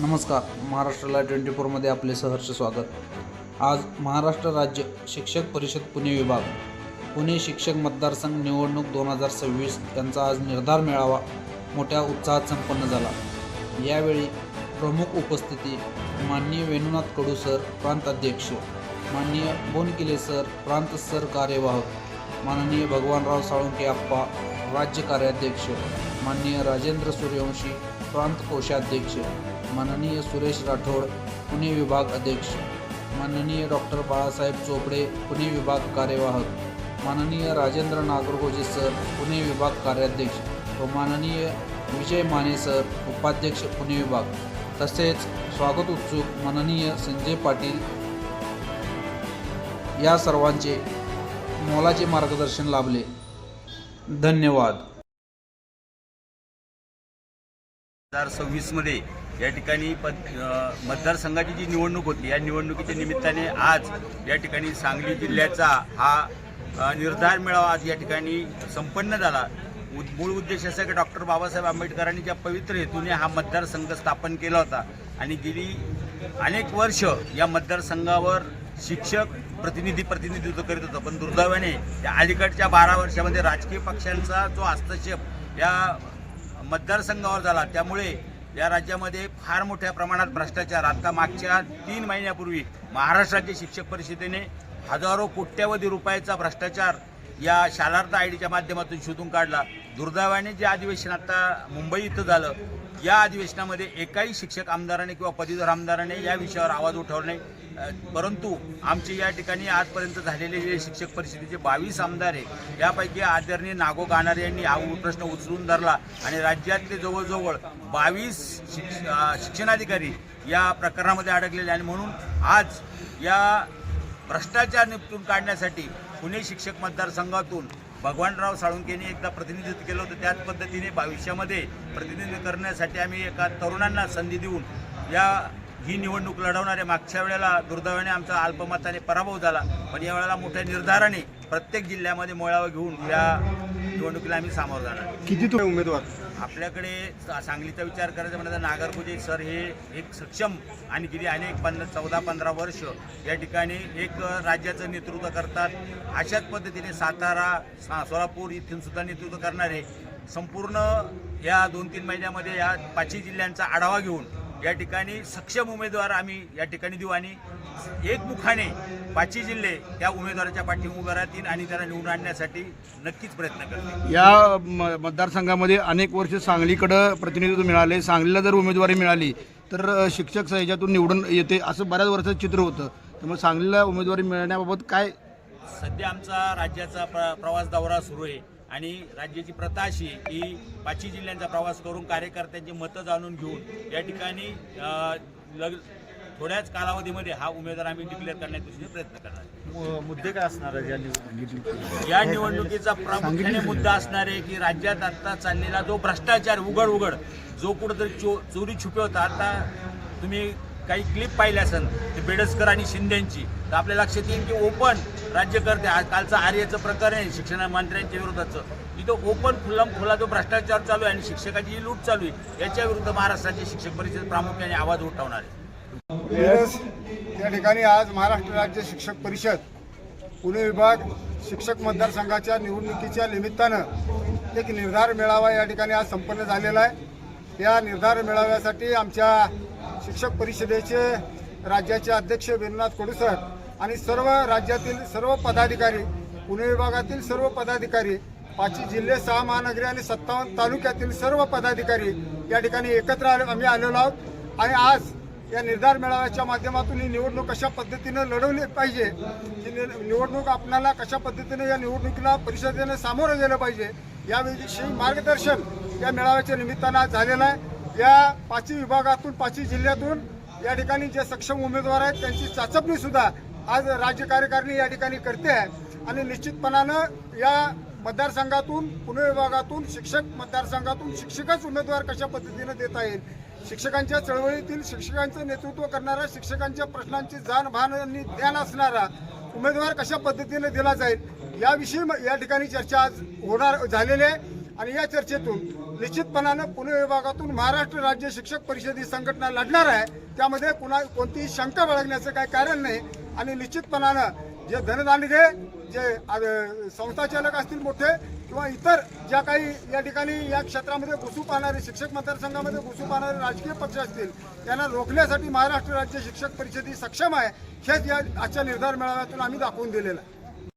नमस्कार महाराष्ट्राला ट्वेंटी फोरमध्ये आपले सहर्ष स्वागत. आज महाराष्ट्र राज्य शिक्षक परिषद पुणे विभाग पुणे शिक्षक मतदारसंघ निवडणूक दोन हजार सव्वीस यांचा आज निर्धार मेळावा मोठ्या उत्साहात संपन्न झाला. यावेळी प्रमुख उपस्थिती माननीय वेणुनाथ कडू सर प्रांत अध्यक्ष माननीय बोनकिले सर प्रांत सर कार्यवाहक माननीय भगवानराव साळुंके आप्पा राज्य कार्याध्यक्ष माननीय राजेंद्र सूर्यवंशी प्रांत कोषाध्यक्ष माननीय सुरेश राठोड पुणे विभाग अध्यक्ष. माननीय डॉक्टर बाळासाहेब चोपडे पुणे विभाग कार्यवाहक. माननीय राजेंद्र नागरगोजे सर पुणे विभाग कार्याध्यक्ष व माननीय विजय माने सर उपाध्यक्ष पुणे विभाग. तसेच स्वागत उत्सुक माननीय संजय पाटील या सर्वांचे मोलाचे मार्गदर्शन लाभले. धन्यवाद. हजार सव्वीसमध्ये या ठिकाणी पद मतदारसंघाची जी निवडणूक होती या निवडणुकीच्या निमित्ताने आज या ठिकाणी सांगली जिल्ह्याचा हा निर्धार मेळावा आज या ठिकाणी संपन्न झाला. मूळ उद्देश असा की डॉक्टर बाबासाहेब आंबेडकरांनी ज्या पवित्र हेतूने हा मतदारसंघ स्थापन केला होता आणि गेली अनेक वर्ष या मतदारसंघावर शिक्षक प्रतिनिधी प्रतिनिधित्व करीत होतं. पण दुर्दैवाने या अलीकडच्या बारा वर्षामध्ये राजकीय पक्षांचा जो हस्तक्षेप या मतदारसंघावर झाला. त्यामुळे या राज्यामध्ये फार मोठ्या प्रमाणात भ्रष्टाचार. आता मागच्या तीन महिन्यापूर्वी महाराष्ट्राच्या शिक्षक परिषदेने हजारो कोट्यावधी रुपयाचा भ्रष्टाचार या शालार्थ आय डीच्या माध्यमातून शोधून काढला. दुर्दैवाने जे अधिवेशन आता मुंबई इथं झालं या अधिवेशनामध्ये एकाही शिक्षक आमदाराने किंवा पदवीधर आमदाराने या विषयावर आवाज उठवला नाही. परंतु आमचे या ठिकाणी आजपर्यंत झालेले जे शिक्षक परिषदेचे बावीस आमदार आहे यापैकी आदरणीय नागो गाणारे यांनी हा प्रश्न उचलून धरला आणि राज्यातले जवळजवळ बावीस शिक्ष शिक्षणाधिकारी या प्रकरणामध्ये अडकलेले आणि म्हणून आज या भ्रष्टाचार निपटून काढण्यासाठी पुणे शिक्षक मतदारसंघातून भगवानराव साळुंकेने एकदा प्रतिनिधित्व केलं होतं. त्याच पद्धतीने भविष्यामध्ये प्रतिनिधित्व करण्यासाठी आम्ही एका तरुणांना संधी देऊन या ही निवडणूक लढवणाऱ्या मागच्या वेळेला दुर्दैवाने आमचा अल्पमताने पराभव झाला. पण या वेळेला मोठ्या निर्धाराने प्रत्येक जिल्ह्यामध्ये मोळावा घेऊन या निवडणुकीला आम्ही सामोरं जाणार. किती तुम्ही उमेदवार? आपल्याकडे सांगलीचा विचार करायचा म्हणजे नागरगोजे सर हे एक सक्षम आणि गेली अनेक पंधरा चौदा पंधरा वर्ष या ठिकाणी एक राज्याचं नेतृत्व करतात. अशाच पद्धतीने सातारा सा- सोलापूर इथून सुद्धा नेतृत्व करणारे संपूर्ण या दोन तीन महिन्यामध्ये या पाचही जिल्ह्यांचा आढावा घेऊन या ठिकाणी सक्षम उमेदवार आम्ही या ठिकाणी देऊ आणि एकमुखाने पाचही जिल्हे त्या उमेदवाराच्या उभे राहतील आणि त्याला निवडून आणण्यासाठी नक्कीच प्रयत्न करतील. या म- मतदारसंघामध्ये अनेक वर्ष सांगलीकडं प्रतिनिधित्व मिळाले. सांगलीला जर उमेदवारी मिळाली तर अ, शिक्षक ह्याच्यातून निवडून येते असं बऱ्याच वर्षाचं चित्र होतं. त्यामुळे सांगलीला उमेदवारी मिळण्याबाबत काय? सध्या आमचा राज्याचा प्र प्रवास दौरा सुरू आहे. आणि राज्याची प्रथा अशी की पाचही जिल्ह्यांचा प्रवास करून कार्यकर्त्यांची मतं जाणून घेऊन या ठिकाणी लग थोड्याच कालावधीमध्ये हा उमेदवार आम्ही डिक्लेअर करण्याच्या दृष्टीने प्रयत्न करणार. मुद्दे काय असणार आहे या निवडणुकीचा प्रामुख्याने मुद्दा असणार आहे की राज्यात आता चाललेला जो भ्रष्टाचार उघड उघड जो कुठंतरी चो चोरी छुपे होता आता तुम्ही काही क्लिप पाहिल्या असेल ते बेडसकर आणि शिंदेची. तर आपल्या लक्षात येईल की ओपन राज्यकर्ते आज कालचं आर्याचं प्रकरण आहे शिक्षण मंत्र्यांच्या विरोधाचं. इथं ओपन खुल्लम खुला जो भ्रष्टाचार चालू आहे आणि शिक्षकाची जी लूट चालू आहे. याच्या विरुद्ध महाराष्ट्राची शिक्षक परिषद प्रामुख्याने आवाज उठवणार आहे. या ठिकाणी आज महाराष्ट्र राज्य शिक्षक परिषद पुणे विभाग शिक्षक मतदारसंघाच्या निवडणुकीच्या निमित्तानं एक निर्धार मेळावा या ठिकाणी आज संपन्न झालेला आहे. या निर्धार मेळाव्यासाठी आमच्या शिक्षक परिषदेचे राज्याचे अध्यक्ष वेणुनाथ कडूसर आणि सर्व राज्यातील सर्व पदाधिकारी पुणे विभागातील सर्व पदाधिकारी पाचही जिल्हे सहा महानगरी आणि सत्तावन्न तालुक्यातील सर्व पदाधिकारी या ठिकाणी एकत्र आलो आम्ही आलेलो आहोत. आणि आज या निर्धार मेळाव्याच्या माध्यमातून ही निवडणूक कशा पद्धतीनं लढवली पाहिजे ही निवडणूक आपल्याला कशा पद्धतीने या निवडणुकीला परिषदेनं सामोरं गेलं पाहिजे याविषयी मार्गदर्शन या मेळाव्याच्या निमित्तानं आज झालेलं आहे. या पाचही विभागातून पाचही जिल्ह्यातून या ठिकाणी जे सक्षम उमेदवार आहेत त्यांची चाचपणी सुद्धा आज राज्य कार्यकारिणी या ठिकाणी करते आहे. आणि निश्चितपणानं या मतदारसंघातून पुणे विभागातून शिक्षक मतदारसंघातून शिक्षकच उमेदवार कशा पद्धतीनं देता येईल? शिक्षकांच्या चळवळीतील शिक्षकांचं नेतृत्व करणारा शिक्षकांच्या प्रश्नांची जाणभान आणि ज्ञान असणारा उमेदवार कशा पद्धतीने दिला जाईल? याविषयी या ठिकाणी चर्चा आज होणार झालेली आहे. आणि या चर्चेतून निश्चितपणानं पुणे विभागातून महाराष्ट्र राज्य शिक्षक परिषद ही संघटना लढणार आहे. त्यामध्ये कुणा कोणतीही शंका बाळगण्याचं काही कारण नाही. आणि निश्चितपणानं जे धनदानिधे जे संस्थाचालक असतील मोठे किंवा इतर ज्या काही या ठिकाणी या क्षेत्रामध्ये घुसू पाहणारे शिक्षक मतदारसंघामध्ये घुसू पाहणारे राजकीय पक्ष असतील त्यांना रोखण्यासाठी महाराष्ट्र राज्य शिक्षक परिषद ही सक्षम आहे. हेच या आजच्या निर्धार मेळाव्यातून आम्ही दाखवून दिलेलं आहे.